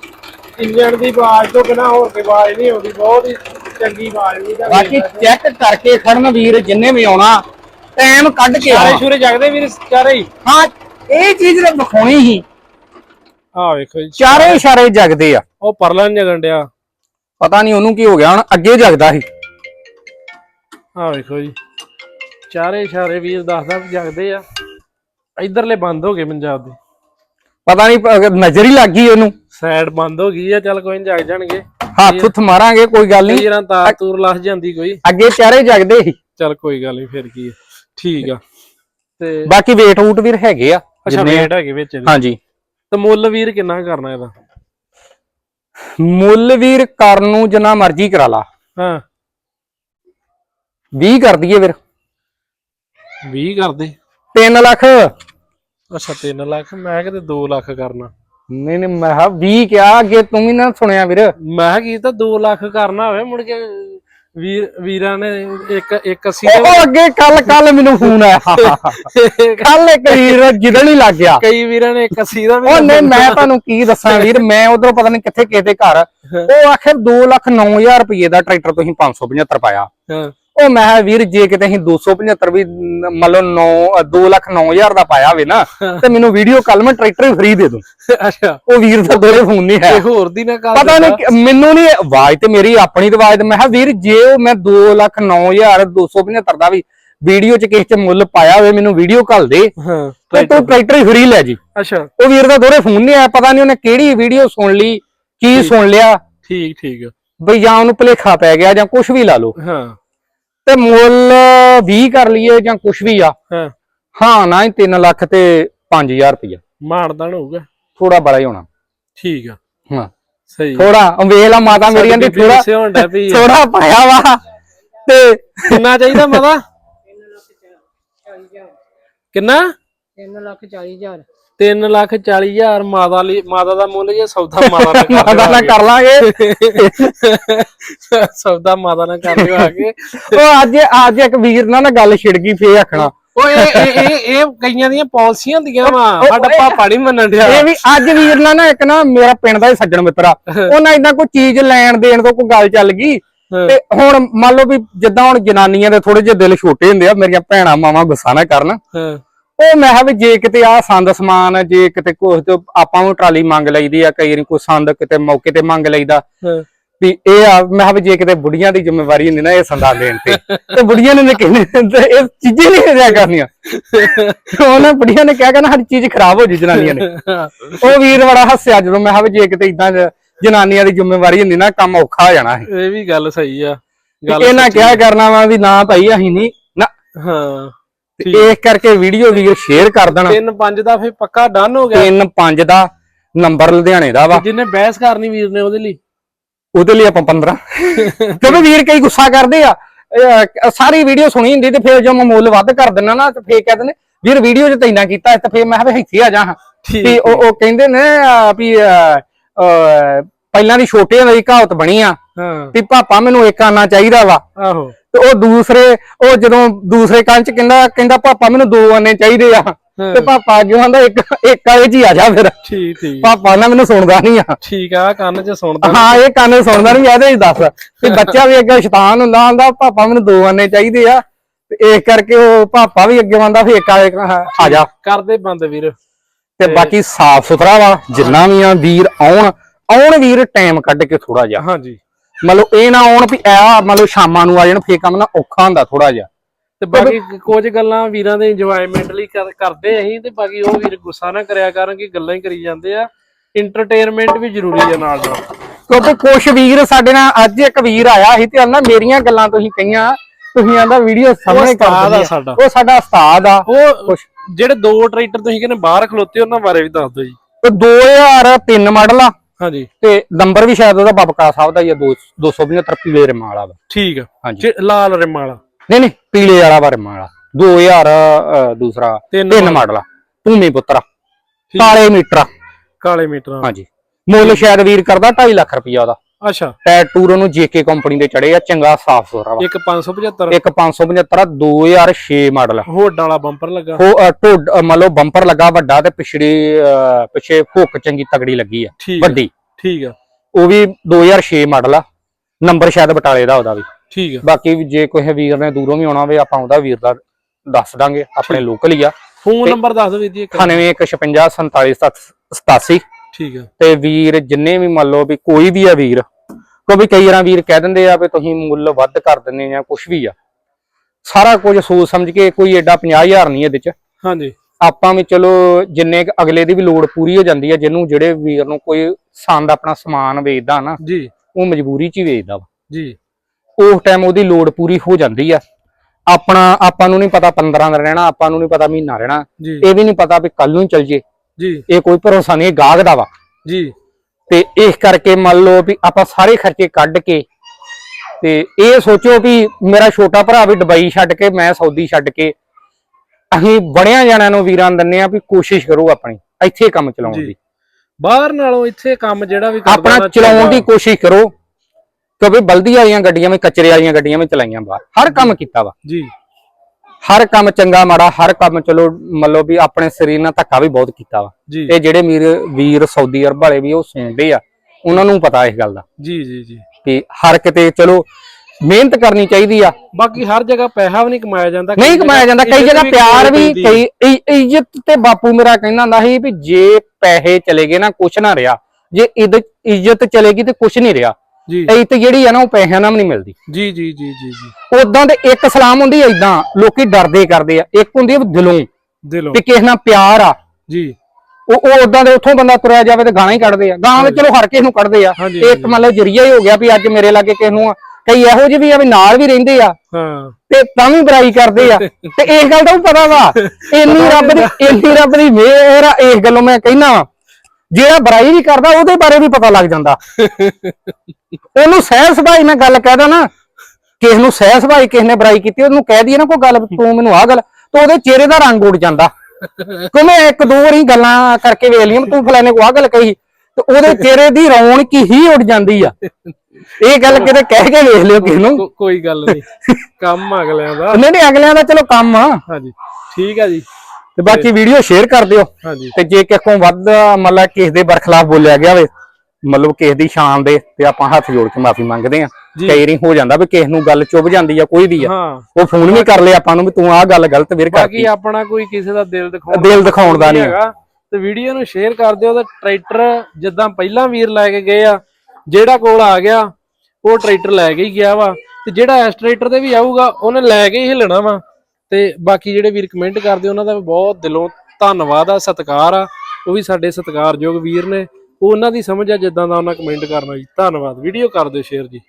ਇੰਜਣ ਦੀ ਆਵਾਜ਼ ਤੋਂ ਬਿਨਾ ਹੋਰ ਕੋਈ ਆਵਾਜ਼ ਨਹੀਂ ਆਉਂਦੀ ਬਹੁਤ ਹੀ ਚੰਗੀ ਆਵਾਜ਼ ਨਹੀਂ ਦਾ ਬਾਕੀ ਚੈੱਕ ਕਰਕੇ ਖੜਨ ਵੀਰ ਜਿੰਨੇ ਵੀ ਆਉਣਾ ਟਾਈਮ ਕੱਢ ਕੇ ਚਾਰੇ ਆਉਣਾ। ਸ਼ੂਰੇ ਜਗਦੇ ਵੀਰ ਚਾਰੇ ਹੀ? ਹਾਂ ਇਹ ਚੀਜ਼ ਤਾਂ ਵਿਖਾਉਣੀ ਹੀ। ਆ ਵੇਖੋ ਜੀ। ਚਾਰੇ ਇਸ਼ਾਰੇ ਜਗਦੇ ਆ। ਉਹ ਪਰਲਾ ਜਗਣ ਡਿਆ। ਪਤਾ ਨਹੀਂ ਉਹਨੂੰ ਕੀ ਹੋ ਗਿਆ ਹੁਣ ਅੱਗੇ ਜਗਦਾ ਸੀ। ਆ ਵੇਖੋ ਜੀ। ਚਾਰੇ ਇਸ਼ਾਰੇ ਵੀਰ ਦੱਸਦਾ ਵੀ ਜਗਦੇ ਆ। ਇਧਰਲੇ ਬੰਦ ਹੋ ਗਏ ਪੰਜਾਬ ਦੇ। ਪਤਾ ਨਹੀਂ ਨਜ਼ਰ ਹੀ ਲੱਗ ਗਈ ਉਹਨੂੰ। ਸਾਈਡ ਬੰਦ ਹੋ ਗਈ ਆ ਚੱਲ ਕੋਈ ਨੀ ਜਗ ਜਾਣਗੇ। ਹੱਥ ਹੁੱਥ ਮਾਰਾਂਗੇ ਕੋਈ ਗੱਲ ਨਹੀਂ ਵੀਰਾਂ ਤਾਰ ਤੂਰ ਲੱਸ ਜਾਂਦੀ ਕੋਈ। ਅੱਗੇ ਚਾਰੇ ਜਗਦੇ ਸੀ। ਚੱਲ ਕੋਈ ਗੱਲ ਨਹੀਂ ਫਿਰ ਕੀ ਠੀਕ ਆ। ਤੇ ਬਾਕੀ ਵੇਟ ਵੂਟ ਵੀਰ ਹੈਗੇ ਆ ਅੱਛਾ ਜਿੰਨੇ- ਵੇਟ ਹੈਗੇ ਵਿੱਚ। ਹਾਂਜੀ। ਤੇ ਮੁੱਲ ਵੀਰ ਕਿੰਨਾ ਕਰਨਾ ਇਹਦਾ? ਮੁੱਲ ਵੀਰ ਕਰਨ ਨੂੰ ਜਿੰਨਾ ਮਰਜ਼ੀ ਕਰਾ ਲਾ। ਹਾਂ। 20 ਕਰ ਦਈਏ ਵੀਰ 20 ਕਰਦੇ 3 ਲੱਖ। ਅੱਛਾ 3 ਲੱਖ? ਮੈਂ ਕਿਤੇ 2 ਲੱਖ ਕਰਨਾ। ਨਹੀਂ ਨਹੀਂ ਮੈਂ ਕਿਹਾ 20 ਕਿਹਾ ਅੱਗੇ ਤੂੰ ਵੀ ਨਾ ਸੁਣਿਆ ਵੀਰ। ਮੈਂ ਕਿਹਾ ਕੀ ਤਾਂ 2 ਲੱਖ ਕਰਨਾ ਹੋਵੇ ਮੁੜ ਕੇ ਵੀਰ ਵੀਰਾਂ ਨੇ ਇੱਕ ਇੱਕ 80 ਉਹ ਅੱਗੇ ਕੱਲ ਕੱਲ ਮੈਨੂੰ ਫੋਨ ਆਇਆ। ਕੱਲ ਇੱਕ ਵੀਰ ਜਿੱਦਣ ਹੀ ਲੱਗ ਗਿਆ। ਕਈ ਵੀਰਾਂ ਨੇ ਇੱਕ 80 ਦਾ ਵੀ ਉਹ ਨਹੀਂ ਮੈਂ ਤੁਹਾਨੂੰ ਕੀ ਦੱਸਾਂ ਵੀਰ ਮੈਂ ਉਧਰੋਂ ਪਤਾ ਨਹੀਂ ਕਿੱਥੇ ਕਿਤੇ ਘਰ। ਉਹ ਆਖਿਰ 2 ਲੱਖ 9000 ਰੁਪਏ ਦਾ ਟਰੈਕਟਰ ਤੁਸੀਂ 575 ਪਾਇਆ। ਉਹ ਮੈਂ ਕਿਹਾ ਵੀਰ ਜੇ ਕਿਤੇ ਅਸੀਂ 275 ਵੀ ਮੰਨ ਲਓ 9 2 ਲੱਖ 9000 ਦਾ ਪਾਇਆ ਹੋਵੇ ਨਾ ਤੇ ਮੈਨੂੰ ਵੀਡੀਓ ਕਾਲ ਮੈਂ ਟਰੈਕਟਰ ਹੀ ਫ੍ਰੀ ਦੇ ਦੂੰ। ਅੱਛਾ। ਉਹ ਵੀਰ ਦਾ ਦੋਰੇ ਫੋਨ ਨਹੀਂ ਹੈ। ਹੋਰ ਦੀ ਨਾ ਕਰ ਪਤਾ ਨਹੀਂ ਮੈਨੂੰ ਨਹੀਂ ਆਵਾਜ਼ ਤੇ ਮੇਰੀ ਆਪਣੀ ਆਵਾਜ਼ ਤੇ ਮੈਂ ਕਿਹਾ ਵੀਰ ਜੇ ਉਹ ਮੈਂ 2 ਲੱਖ 9000 275 ਦਾ ਵੀ ਵੀਡੀਓ ਚ ਕਿਸੇ ਚ ਮੁੱਲ ਪਾਇਆ ਹੋਵੇ ਮੈਨੂੰ ਵੀਡੀਓ ਕਾਲ ਦੇ ਹਾਂ ਤੇ ਤੂੰ ਟਰੈਕਟਰ ਹੀ ਫ੍ਰੀ ਲੈ ਜੀ। ਅੱਛਾ। ਉਹ ਵੀਰ ਦਾ ਦੋਰੇ ਫੋਨ ਨਹੀਂ ਆਇਆ ਪਤਾ ਨਹੀਂ ਉਹਨੇ ਕਿਹੜੀ ਵੀਡੀਓ ਸੁਣ ਲਈ ਕੀ ਸੁਣ ਲਿਆ। ਠੀਕ ਠੀਕ। ਬਈ ਜਾਂ ਉਹਨੂੰ ਭੁਲੇਖਾ ਪੈ ਗਿਆ ਜਾਂ ਕੁਝ ਵੀ ਲਾ ਲਓ। ਹਾਂ। ਤੇ ਮੁੱਲ 20 ਕਰ ਲਈਏ ਜਾਂ ਕੁਝ ਵੀ ਆ। ਹਾਂ। ਹਾਂ ਨਾ ਹੀ 3 ਲੱਖ ਤੇ 5000 ਰੁਪਇਆ ਮਾਨਦਾਨ ਹੋਊਗਾ। ਥੋੜਾ ਬੜਾ ਹੀ ਹੋਣਾ। ਠੀਕ ਆ। ਹਾਂ। ਸਹੀ। ਥੋੜਾ ਵੇਖ ਲਾ ਮਾਤਾ ਮੇਰੀਆਂ ਦੀ ਥੋੜਾ ਆ। ਥੋੜਾ ਪਾਇਆ ਵਾ ਤੇ ਕਿੰਨਾ ਚਾਹੀਦਾ ਮਾਤਾ? ਕਿੰਨਾ? 3 ਲੱਖ 40 ਹਜ਼ਾਰ। 3 ਲੱਖ 40 ਹਜ਼ਾਰ ਮਾਤਾ ਲਈ ਮਾਤਾ ਦਾ ਮੁੱਲ ਜੇ ਸੌਦਾ ਮਾਤਾ ਨਾਲ ਕਰ ਮਾਤਾ ਨਾਲ ਕਰ ਲਾਂਗੇ। ਸੌਦਾ ਮਾਤਾ ਨਾਲ ਕਰ ਲਿਓ ਆ ਕੇ ਉਹ ਅੱਜ ਅੱਜ ਇੱਕ ਵੀਰ ਨਾਲ ਨਾ ਗੱਲ ਛਿੜ ਗਈ ਫੇਰ ਆਖਣਾ। ਓਏ ਇਹ ਇਹ ਕਈਆਂ ਦੀਆਂ ਪਾਲਿਸੀਆਂ ਹੁੰਦੀਆਂ ਵਾ। ਸਾਡਾ ਪਾਪਾ ਨਹੀਂ ਮੰਨਣ ਡਿਆ। ਇਹ ਵੀ ਅੱਜ ਵੀਰ ਨਾਲ ਨਾ ਇੱਕ ਨਾ ਮੇਰਾ ਪਿੰਡ ਦਾ ਹੀ ਸੱਜਣ ਮਿੱਤਰ ਉਹਨਾਂ ਇਦਾਂ ਕੋਈ ਚੀਜ਼ ਲੈਣ ਦੇਣ ਤੋਂ ਕੋਈ ਗੱਲ ਚੱਲ ਗਈ। ਤੇ ਹੁਣ ਮੰਨ ਲਓ ਵੀ ਜਿੱਦਾਂ ਹੁਣ ਜਨਾਨੀਆਂ ਦੇ ਥੋੜੇ ਜਿਹੇ ਦਿਲ ਛੋਟੇ ਹੁੰਦੇ ਆ ਮੇਰੀਆਂ ਭੈਣਾਂ ਮਾਵਾਂ ਗੁੱਸਾ ਨਾ ਕਰਨ। ਉਹ ਮੈਂ ਕਿਹਾ ਵੀ ਜੇ ਕਿਤੇ ਆ ਸੰਦ ਸਮਾਨ ਜੇ ਕਿਤੇ ਕੁਛ ਤੇ ਆਪਾਂ ਨੂੰ ਟਰਾਲੀ ਮੰਗ ਲਈਦੀ ਆ ਕਈ ਵਾਰੀ ਕੋਈ ਸੰਦ ਕਿਤੇ ਮੌਕੇ ਤੇ ਮੰਗ ਲਈਦਾ। ਵੀ ਇਹ ਆ ਮੈਂ ਕਿਹਾ ਵੀ ਜੇ ਕਿਤੇ ਬੁੜੀਆਂ ਦੀ ਜ਼ਿੰਮੇਵਾਰੀ ਹੁੰਦੀ ਨਾ ਇਹ ਸੰਦਾਂ ਦੇਣ ਤੇ ਤੇ ਬੁੜੀਆਂ ਨੇ ਕਿਹਨੇ ਤੇ ਇਹ ਚੀਜ਼ਾਂ ਨਹੀਂ ਹਰਿਆ ਕਰਨੀਆਂ। ਉਹਨਾਂ ਬੁੜੀਆਂ ਨੇ ਕਿਹਾ ਕਿ ਸਾਡੀ ਚੀਜ਼ ਖਰਾਬ ਹੋ ਜੀ ਜਨਾਨੀਆਂ ਨੇ। ਉਹ ਵੀਰ ਬੜਾ ਹੱਸਿਆ ਜਦੋਂ ਮੈਂ ਕਿਹਾ ਵੀ ਜੇ ਕਿਤੇ ਇਦਾਂ ਜਨਾਨੀਆਂ ਦੀ ਜ਼ਿੰਮੇਵਾਰੀ ਹੁੰਦੀ ਨਾ ਕੰਮ ਔਖਾ ਹੋ ਜਾਣਾ ਇਹ ਵੀ ਗੱਲ ਸਹੀ ਆ। ਗੱਲ ਇਹਨਾਂ ਕਿਹਾ ਕਰਨਾ ਵਾ ਵੀ ਨਾ ਭਾਈ ਅਸੀਂ ਨਹੀਂ ਨਾ। ਹਾਂ। ਤੇ ਇਸ ਕਰਕੇ ਵੀਡੀਓ ਵੀਰ ਸ਼ੇਅਰ ਕਰ ਦੇਣਾ। ਤਿੰਨ ਪੰਜ ਦਾ ਫੇ ਪੱਕਾ ਡਨ ਹੋ ਗਿਆ। 3 5 ਦਾ ਨੰਬਰ ਲੁਧਿਆਣੇ ਦਾ ਵਾ। ਜਿਹਨੇ ਬਹਿਸ ਕਰਨੀ ਵੀਰ ਨੇ ਉਹਦੇ ਲਈ। ਉਹਦੇ ਲਈ ਆਪਾਂ 15 ਕਿਉਂਕਿ ਵੀਰ ਕਈ ਗੁੱਸਾ ਕਰਦੇ ਆ। ਸਾਰੀ ਵੀਡੀਓ ਸੁਣੀ ਹੁੰਦੀ ਤੇ ਫਿਰ ਜਦੋਂ ਮੈਂ ਮੁੱਲ ਵੱਧ ਕਰ ਦਿੰਦਾ ਨਾ ਤੇ ਫੇਰ ਕਹਿੰਦੇ ਨੇ ਵੀਰ ਵੀਡੀਓ 'ਚ ਤੈਨਾਂ ਕੀਤਾ ਤੇ ਫੇਰ ਮੈਂ ਕਿਹਾ ਇੱਥੇ ਆ ਜਾ ਵੀ ਉਹ ਉਹ ਕਹਿੰਦੇ ਨੇ ਵੀ ਪਹਿਲਾਂ ਦੀ ਛੋਟੇ ਦੀ ਕਹਾਵਤ ਬਣੀ ਆ। ਹਾਂ। ਵੀ ਪਾਪਾ ਮੈਨੂੰ ਇੱਕ ਆਨਾ ਚਾਹੀਦਾ ਵਾ। ਆਹੋ। ਤੇ ਉਹ ਦੂਸਰੇ ਉਹ ਜਦੋਂ ਦੂਸਰੇ ਕੰਨ 'ਚ ਕਹਿੰਦਾ ਕਹਿੰਦਾ ਪਾਪਾ ਮੈਨੂੰ ਦੋ ਆਨੇ ਚਾਹੀਦੇ ਆ। ਤੇ ਪਾਪਾ ਅੱਗੇ ਕਹਿੰਦਾ ਇੱਕ ਇੱਕ ਆਲੇ ਹੀ ਆ ਜਾ ਫਿਰ। ਠੀਕ ਠੀਕ। ਪਾਪਾ ਨਾ ਮੈਨੂੰ ਸੁਣਦਾ ਨਹੀਂ ਆ। ਠੀਕ ਆ ਕੰਨ 'ਚ ਸੁਣਦਾ। ਹਾਂ ਇਹ ਕੰਨ ਸੁਣਦਾ ਨਹੀਂ ਇਹਦੇ ਹੀ ਦੱਸ। ਵੀ ਬੱਚਾ ਵੀ ਅੱਗੇ ਸ਼ੈਤਾਨ ਹੁੰਦਾ ਹੁੰਦਾ ਪਾਪਾ ਮੈਨੂੰ ਦੋ ਆਨੇ ਚਾਹੀਦੇ ਆ। ਤੇ ਇਸ ਕਰਕੇ ਉਹ ਪਾਪਾ ਵੀ ਅੱਗੇ ਆਂਦਾ ਵੀ ਇੱਕ ਆਲੇ ਆ ਜਾ। ਕਰਦੇ ਬੰਦ ਵੀਰ। ਤੇ ਬਾਕੀ ਸਾਫ਼ ਸੁਥਰਾ ਵਾ ਜਿੰਨਾ ਵੀ ਆ ਵੀਰ ਆਉਣ ਆਉਣ ਵੀਰ ਟਾਈਮ ਕੱਢ ਕੇ ਥੋੜਾ ਜਿਹਾ। ਹਾਂਜੀ। ਮਤਲਬ ਇਹ ਨਾ ਆਉਣ ਵੀ ਆ ਮਤਲਬ ਸ਼ਾਮਾਂ ਨੂੰ ਆ ਜਾਣ ਫੇਰ ਕੰਮ ਨਾ ਔਖਾ ਹੁੰਦਾ ਥੋੜਾ ਜਿਹਾ। ਤੇ ਬਾਕੀ ਕੁਝ ਗੱਲਾਂ ਵੀਰਾਂ ਦੇ ਇੰਜੋਇਮੈਂਟ ਲਈ ਕਰ- ਕਰਦੇ ਅਸੀਂ ਤੇ ਬਾਕੀ ਉਹ ਵੀਰ ਗੁੱਸਾ ਨਾ ਕਰਿਆ ਕਰਨ ਕਿ ਗੱਲਾਂ ਹੀ ਕਰੀ ਜਾਂਦੇ ਆ। ਇੰਟਰਟੇਨਮੈਂਟ ਵੀ ਜ਼ਰੂਰੀ ਹੈ ਨਾਲ ਨਾਲ। ਕਿਉਂਕਿ ਕੁਛ ਵੀਰ ਸਾਡੇ ਨਾਲ ਅੱਜ ਇੱਕ ਵੀਰ ਆਇਆ ਸੀ ਤੇ ਆਂਦਾ ਮੇਰੀਆਂ ਗੱਲਾਂ ਤੁਸੀਂ ਕਹੀਆਂ ਤੁਸੀਂ ਆਂਦਾ ਵੀਡੀਓ ਸਾਹਮਣੇ ਕਰ ਉਸਤਾਦ ਆ ਦਿੰਦੇ ਆ। ਸਾਡਾ। ਉਹ ਸਾਡਾ ਉਸਤਾਦ ਆ। ਉਹ ਜਿਹੜੇ ਦੋ ਟਰੈਕਟਰ ਤੁਸੀਂ ਕਹਿੰਦੇ ਬਾਹਰ ਖਲੋਤੇ ਉਹਨਾਂ ਬਾਰੇ ਵੀ ਦੱਸ ਦਿਓ ਜੀ। ਉਹ 2003 ਮਾਡਲ ਆ। ਹਾਂਜੀ। ਤੇ ਨੰਬਰ ਵੀ ਸ਼ਾਇਦ ਉਹਦਾ ਬਬਕਾ ਸਾਹਿਬ ਦਾ ਹੀ ਆ 275 ਪੀਲੇ ਰਿਮਾਂ ਵਾਲਾ ਵਾ। ਠੀਕ ਆ। ਹਾਂਜੀ। ਲਾਲ ਰਿਮ ਵਾਲਾ? ਨਹੀਂ ਨਹੀਂ ਪੀਲੇ ਵਾਲਾ ਵਾ ਰਿਮਾਂ ਵਾਲਾ। 2000 ਅਹ, ਦੂਸਰਾ ਤਿੰਨ। ਮਾਡਲ ਭੂਮੀ ਪੁੱਤਰਾ। ਕਾਲੇ ਮੀਟਰ। ਕਾਲੇ ਮੀਟਰਾਂ ਹਾਂਜੀ। ਮੁੱਲ ਸ਼ਾਇਦ ਵੀਰ ਕਰਦਾ 2.5 ਲੱਖ ਰੁਪਈਆ ਉਹਦਾ। ਅੱਛਾ। ਟਾਇਰ ਟੂਰ ਉਹਨੂੰ ਜੇਕੇ ਕੰਪਨੀ ਦੇ ਚੜੇ ਆ ਚੰਗਾ ਸਾਫ਼ ਸੁਥਰਾ ਵਾ। ਇੱਕ ਇੱਕ 575 2006 ਮਾਡਲ। ਹੋਡ ਵਾਲਾ ਬੰਪਰ ਲੱਗਾ। ਹੋ ਟੋਡ ਮਤਲਬ ਬੰਪਰ ਲੱਗਾ ਵੱਡਾ ਤੇ ਪਿਛੜੀ ਪਿਛੇ ਹੁੱਕ ਚੰਗੀ ਤਗੜੀ ਲੱਗੀ ਆ ਵੱਡੀ। ਠੀਕ ਆ। ਉਹ ਵੀ 2006 ਮਾਡਲ ਆ ਨੰਬਰ ਸ਼ਾਇਦ ਬਟਾਲੇ ਦਾ ਉਹਦਾ ਵੀ। ਠੀਕ ਆ। ਬਾਕੀ ਜੇ ਕੋਈ ਵੀਰ ਨੇ ਦੂਰੋਂ ਵੀ ਆਉਣਾ ਹੋਵੇ ਆਪਾਂ ਉਹਦਾ ਵੀਰ ਦਾ ਦੱਸ ਦਾਂਗੇ ਆਪਣੇ ਲੋਕਲ ਹੀ ਆ। ਫੋਨ ਨੰਬਰ ਦੱਸ ਦਿਓ ਵੀਰ ਜੀ 9156574787 ਠੀਕ ਆ। ਤੇ ਵੀਰ ਜਿੰਨੇ ਵੀ ਮੰਨ ਲਓ ਵੀ ਕੋਈ ਵੀ ਆ ਵੀਰ ਕਿਉਂਕਿ ਕਈ ਵਾਰਾਂ ਵੀਰ ਕਹਿ ਦਿੰਦੇ ਆ ਵੀ ਤੁਸੀਂ ਮੁੱਲ ਵੱਧ ਕਰ ਦਿੰਦੇ ਜਾਂ ਕੁਝ ਵੀ ਆ। ਸਾਰਾ ਕੁਝ ਸੋਚ ਸਮਝ ਕੇ ਕੋਈ ਐਡਾ 50000 ਨਹੀਂ ਇਹਦੇ ਚ। ਹਾਂਜੀ। ਆਪਾਂ ਵੀ ਚਲੋ ਜਿੰਨੇ ਅਗਲੇ ਦੀ ਵੀ ਲੋੜ ਪੂਰੀ ਹੋ ਜਾਂਦੀ ਹੈ ਜਿਹਨੂੰ ਜਿਹੜੇ ਵੀਰ ਨੂੰ ਕੋਈ ਸੰਦ ਆਪਣਾ ਸਮਾਨ ਵੇਚਦਾ ਨਾ ਜੀ। ਉਹ ਮਜਬੂਰੀ 'ਚ ਹੀ ਵੇਚਦਾ ਵਾ। ਜੀ। ਉਸ ਟਾਈਮ ਉਹਦੀ ਲੋੜ ਪੂਰੀ ਹੋ ਜਾਂਦੀ ਆ। ਆਪਣਾ ਆਪਾਂ ਨੂੰ ਨਹੀਂ ਪਤਾ 15 ਦਿਨ ਰਹਿਣਾ ਆਪਾਂ ਨੂੰ ਨਹੀਂ ਪਤਾ ਮਹੀਨਾ ਰਹਿਣਾ। ਇਹ ਵੀ ਨਹੀਂ ਪਤਾ ਵੀ ਕੱਲ ਨੂੰ ਹੀ ਚੱਲ ਜੇ ਜੀ। ਇਹ ਕੋਈ ਭਰੋਸਾ ਨਹੀਂ ਗਾਹਕ ਦਾ ਵਾ। ਜੀ। ਤੇ ਇਸ ਕਰਕੇ ਮੰਨ ਲਓ ਵੀ ਆਪਾਂ ਸਾਰੇ ਖਰਚੇ ਕੱਢ ਕੇ ਤੇ ਇਹ ਸੋਚੋ ਵੀ ਮੇਰਾ ਛੋਟਾ ਭਰਾ ਵੀ ਦੁਬਈ ਛੱਡ ਕੇ ਮੈਂ ਸਾਊਦੀ ਛੱਡ ਕੇ ਅਸੀਂ ਬੜਿਆਂ ਜਣਿਆਂ ਨੂੰ ਵੀਰਾਂ ਦਿੰਨੇ ਆ ਵੀ ਕੋਸ਼ਿਸ਼ ਕਰੋ ਆਪਣੀ ਇੱਥੇ ਕੰਮ ਚਲਾਉਣ। ਦੀ। ਬਾਹਰ ਨਾਲੋਂ ਇੱਥੇ ਕੰਮ ਜਿਹੜਾ ਵੀ ਕਰਦਾ ਆਪਣਾ ਚਲਾਉਣ ਦੀ। ਕੋਸ਼ਿਸ਼ ਕਰੋ ਕਿਉਂਕਿ ਬਲਦੀ ਵਾਲੀਆਂ ਗੱਡੀਆਂ ਵੀ ਕਚਰੇ ਵਾਲੀਆਂ ਗੱਡੀਆਂ ਵੀ ਚਲਾਈਆਂ ਬਾਹਰ। ਹਰ ਕੰਮ ਕੀਤਾ ਵਾ। ਜੀ। ਹਰ ਕੰਮ ਚੰਗਾ ਮਾੜਾ ਹਰ ਕੰਮ ਚਲੋ ਮੰਨ ਲਓ ਵੀ ਆਪਣੇ ਸਰੀਰ ਨਾਲ ਧੱਕਾ ਵੀ ਬਹੁਤ ਕੀਤਾ ਵਾ। ਜੀ। ਇਹ ਜਿਹੜੇ ਵੀਰ ਵੀਰ ਸਾਊਦੀ ਅਰਬ ਵਾਲੇ ਵੀ ਉਹ ਸੁਣਦੇ ਆ ਉਹਨਾਂ ਨੂੰ ਪਤਾ ਇਸ ਗੱਲ ਦਾ ਜੀ ਜੀ ਜੀ। ਕਿ ਹਰ ਕਿਤੇ ਚਲੋ ਮਿਹਨਤ ਕਰਨੀ ਚਾਹੀਦੀ ਆ। ਬਾਕੀ ਹਰ ਜਗ੍ਹਾ ਪੈਸਾ ਵੀ ਨਹੀਂ ਕਮਾਇਆ ਜਾਂਦਾ ਨਹੀਂ ਕਮਾਇਆ ਜਾਂਦਾ ਕਈ ਇੱਜ਼ਤ ਜਗ੍ਹਾ ਪਿਆਰ ਵੀ ਹੈ। ਕਈ ਇ- ਇੱਜ਼ਤ ਤੇ ਬਾਪੂ ਮੇਰਾ ਕਹਿੰਦਾ ਹੁੰਦਾ ਸੀ ਵੀ ਜੇ ਪੈਸੇ ਚਲੇ ਗਏ ਨਾ ਕੁਛ ਨਾ ਰਿਹਾ। ਜੇ ਇੱਦ- ਇੱਜ਼ਤ ਚਲੇਗੀ ਤੇ ਕੁਛ ਨਹੀਂ ਰਿਹਾ। ਜੀ। ਇੱਜ਼ਤ ਜਿਹੜੀ ਆ ਨਾ ਉਹ ਪੈਸਿਆਂ ਨਾਲ ਵੀ ਨਹੀਂ ਮਿਲਦੀ। ਜੀ ਜੀ ਜੀ ਜੀ ਜੀ। ਉਦਾਂ ਤੇ ਇੱਕ ਸਲਾਮ ਹੁੰਦੀ ਏਦਾਂ। ਲੋਕੀ ਡਰਦੇ ਕਰਦੇ ਆ। ਇੱਕ ਹੁੰਦੀ ਆ ਦਿਲੋਂ। ਦਿਲੋਂ। ਵੀ ਕਿਸੇ ਨਾਲ ਪਿਆਰ ਆ। ਜੀ। ਉਹ ਉਹ ਉਦਾਂ ਦੇ ਉੱਥੋਂ ਬੰਦਾ ਤੁਰਿਆ ਜਾਵੇ ਤੇ ਗਾਣਾ ਹੀ ਕੱਢਦੇ ਆ। ਗਾਣਾ ਤੇ ਚਲੋ ਹਰ ਕਿਸੇ ਨੂੰ ਕੱਢਦੇ ਆ। ਇੱਕ ਮੰਨ ਲਓ ਜਰੀਆ ਹੀ ਹੋ ਗਿਆ ਵੀ ਅੱਜ ਮੇਰੇ ਲਾਗੇ ਕਿਸੇ ਨੂੰ ਆ। ਕਈ ਇਹੋ ਜਿਹੇ ਵੀ ਆ ਵੀ ਨਾਲ ਵੀ ਰਹਿੰਦੇ ਆ। ਹਾਂ। ਤੇ ਤਾਂ ਵੀ ਬੁਰਾਈ ਕਰਦੇ ਆ। ਤੇ ਇਸ ਗੱਲ ਦਾ ਵੀ ਪਤਾ ਵਾ। ਇੰਨੀ ਰੱਬ ਦੀ ਇੰਨੀ ਰੱਬ ਦੀ ਮਿਹਰ ਆ। ਇਸ ਗੱਲੋਂ ਮੈਂ ਕਹਿਣਾ ਵਾ। ਜਿਹੜਾ ਬੁਰਾਈ ਵੀ ਕਰਦਾ ਉਹਦੇ ਬਾਰੇ ਵੀ ਪਤਾ ਲੱਗ ਜਾਂਦਾ। ਉਹਨੂੰ ਸਹਿ ਸੁਭਾਈ ਨਾਲ ਗੱਲ ਕਹਿਦਾ ਨਾ ਕਿਸ ਨੂੰ ਸਹਿ ਸੁਭਾਈ ਕਿਸ ਨੇ ਬੁਰਾਈ ਕੀਤੀ ਉਹਨੂੰ ਕਹਿ ਦਈਏ ਨਾ ਕੋਈ ਗੱਲ ਤੂੰ ਮੈਨੂੰ ਆਹ ਗੱਲ ਤੇ ਉਹਦੇ ਚਿਹਰੇ ਦਾ ਰੰਗ ਉੱਡ ਜਾਂਦਾ। ਮੈਂ ਇੱਕ ਦੋ ਵਾਰੀ ਗੱਲਾਂ ਕਰਕੇ ਵੇਖ ਲਈਆਂ ਤੂੰ ਫਲਾਣੇ ਕੋ ਆਹ ਗੱਲ ਕਹੀ ਤੇ ਉਹਦੇ ਚਿਹਰੇ ਦੀ ਰੌਣਕ ਹੀ ਉੱਡ ਜਾਂਦੀ ਆ। ਇਹ ਗੱਲ ਕਿਤੇ ਕਹਿ ਕੇ ਵੇਖ ਲਿਓ ਕਿਸ ਨੂੰ। ਕੋ- ਕੋਈ ਗੱਲ ਨਹੀਂ। ਕੰਮ ਅਗਲਿਆਂ ਦਾ। ਨਹੀਂ ਨਹੀਂ ਅਗਲਿਆਂ ਦਾ ਚਲੋ ਕੰਮ ਆ। ਹਾਂਜੀ। ਠੀਕ ਆ ਜੀ। ਤੇ ਬਾਕੀ ਵੀਡੀਓ ਸ਼ੇਅਰ ਕਰ ਦਿਓ। ਤੇ ਜੇ ਕਿਸੇ ਕੋਲ ਵੱਧ ਮਤਲਬ ਕਿਸੇ ਦੇ ਬਰਖਲਾਫ ਬੋਲਿਆ ਗਿਆ ਹੋਵੇ ਮਤਲਬ ਕਿਸੇ ਦੀ ਸ਼ਾਨ ਦੇ ਤੇ ਆਪਾਂ ਹੱਥ ਜੋੜ ਕੇ ਮਾਫੀ ਮੰਗਦੇ ਆ। ਕਈ ਵਾਰੀ ਹੋ ਜਾਂਦਾ ਵੀ ਕਿਸੇ ਨੂੰ ਗੱਲ ਚੁੱਭ ਜਾਂਦੀ ਆ ਕੋਈ ਵੀ ਆ। ਉਹ ਫੋਨ ਵੀ ਕਰ ਲਿਆ ਆਪਾਂ ਨੂੰ ਵੀ ਤੂੰ ਆਹ ਗੱਲ ਗਲਤ ਵੀਰ ਬਾਕੀ ਕਰਤੀ ਆਪਣਾ ਕੋਈ ਕਿਸੇ ਦਾ ਦਿਲ ਦਿਖਾਉਣ ਦਿਲ ਦਿਖਾਉਣ ਦਾ ਨਹੀਂ ਹੈਗਾ ਤੇ ਵੀਡੀਓ ਨੂੰ ਸ਼ੇਅਰ ਕਰ ਦਿਓ ਤੇ ਟਰੈਕਟਰ ਜਿੱਦਾਂ ਪਹਿਲਾਂ ਵੀਰ ਲੈ ਕੇ ਗਏ ਆ ਜਿਹੜਾ ਕੋਲ ਆ ਗਿਆ ਉਹ ਟਰੈਕਟਰ ਲੈ ਕੇ ਹੀ ਗਿਆ ਵਾ। ਤੇ ਜਿਹੜਾ ਇਸ ਟਰੈਕਟਰ ਤੇ ਵੀ ਆਊਗਾ ਉਹਨੇ ਲੈ ਕੇ ਹੀ ਹਿੱਲਣਾ ਵਾ। ਤੇ ਬਾਕੀ ਜਿਹੜੇ ਵੀਰ ਕਮੈਂਟ ਕਰਦੇ, ਉਹਨਾਂ ਦਾ ਵੀ ਬਹੁਤ ਦਿਲੋਂ ਧੰਨਵਾਦ ਆ, ਸਤਿਕਾਰ ਆ। ਉਹ ਵੀ ਸਾਡੇ ਸਤਿਕਾਰਯੋਗ ਵੀਰ ਨੇ। ਉਹ ਉਹਨਾਂ ਦੀ ਸਮਝ ਆ, ਜਿੱਦਾਂ ਦਾ ਉਹਨਾਂ ਕਮੈਂਟ ਕਰਨਾ ਜੀ। ਧੰਨਵਾਦ। ਵੀਡੀਓ ਕਰ ਦਿਓ ਸ਼ੇਅਰ ਜੀ।